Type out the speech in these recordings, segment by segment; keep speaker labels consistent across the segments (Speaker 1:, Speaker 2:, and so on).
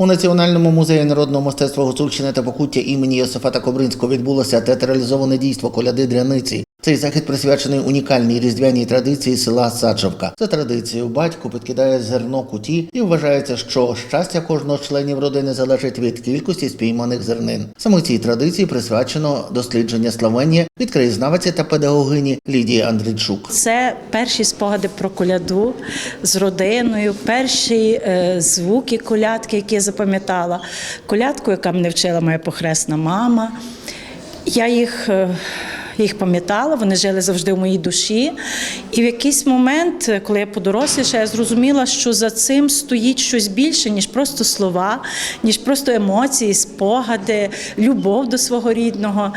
Speaker 1: У Національному музеї народного мистецтва Гуцульщини та Покуття імені Йосифата Кобринського відбулося театралізоване дійство коляди дряниці. Цей захід присвячений унікальній різдвяній традиції села Саджавка. За традицією батько підкидає зерно куті і вважається, що щастя кожного членів родини залежить від кількості спійманих зернин. Саме цій традиції присвячено дослідження славення від краєзнавиці та педагогині Лідії Андрійчук.
Speaker 2: Це перші спогади про коляду з родиною, перші е, звуки колядки, які я запам'ятала. Колядку, яка мене вчила моя похресна мама. Я їх. Їх пам'ятала, вони жили завжди в моїй душі. І в якийсь момент, коли я подоросліша, я зрозуміла, що за цим стоїть щось більше, ніж просто слова, ніж просто емоції, спогади, любов до свого рідного.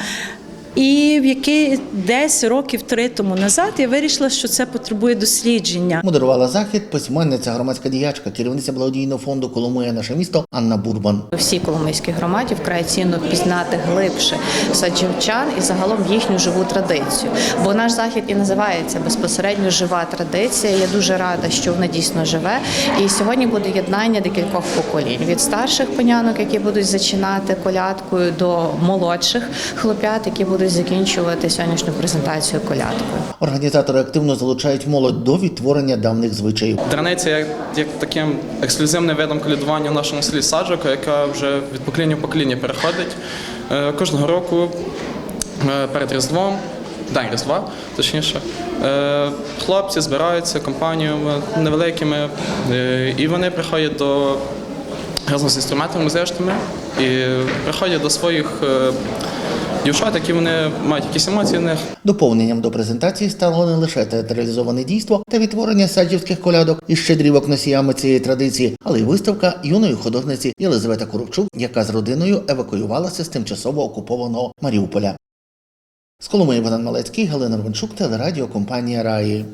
Speaker 2: І в який десь років три тому назад я вирішила, що це потребує дослідження.
Speaker 1: Модерувала захід письменниця, громадська діячка, керівниця благодійного фонду Коломия наше місто Анна Бурбан.
Speaker 3: Всій коломийській громаді вкрай цінно пізнати глибше саджівчан і загалом їхню живу традицію. Бо наш захід і називається безпосередньо жива традиція. Я дуже рада, що вона дійсно живе. І сьогодні буде єднання декількох поколінь від старших панянок, які будуть зачинати колядкою, до молодших хлоп'ят, які будуть закінчувати сьогоднішню презентацію колядкою.
Speaker 1: Організатори активно залучають молодь до відтворення давних звичаїв.
Speaker 4: Драниця є як таким ексклюзивним видом колядування в нашому селі Саджока, яка вже від покоління в покоління переходить. Е, Кожного року е, перед Різдвом, День Різдва, точніше, е, хлопці збираються компаніями невеликими, і вони приходять до разом з інструментами музичними і приходять до своїх дівчат, які вони мають якісь емоції в.
Speaker 1: Доповненням до презентації стало не лише театралізоване дійство та відтворення саджівських колядок і щедрівок носіями цієї традиції, але й виставка юної художниці Єлизавета Коробчук, яка з родиною евакуювалася з тимчасово окупованого Маріуполя. З Коломиї Богдан Малецький, Галина Рвенчук, телерадіокомпанія Раї.